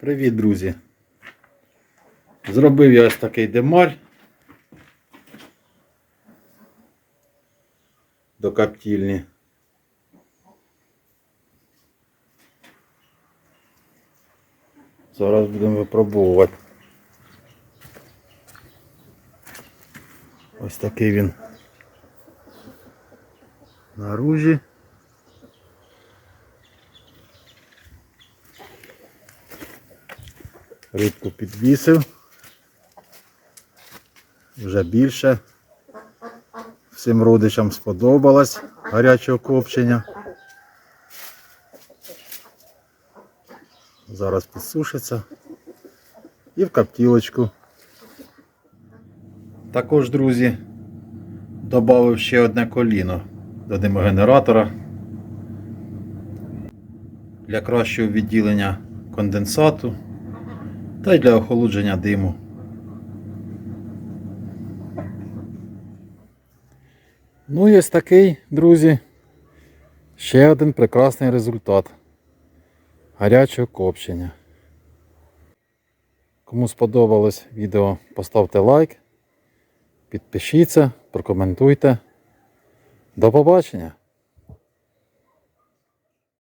Привіт, друзі. Зробив я ось такий демарь до коптільні. Зараз будемо випробовувати. Ось такий він наружі. Рибку підвісив. Вже більше. Всім родичам сподобалось гарячого копчення. Зараз підсушиться. І в коптілочку. Також, друзі, додав ще одне коліно до димогенератора для кращого відділення конденсату та й для охолодження диму. Ну і ось такий, друзі, ще один прекрасний результат гарячого копчення. Кому сподобалось відео, поставте лайк, підпишіться, прокоментуйте. До побачення!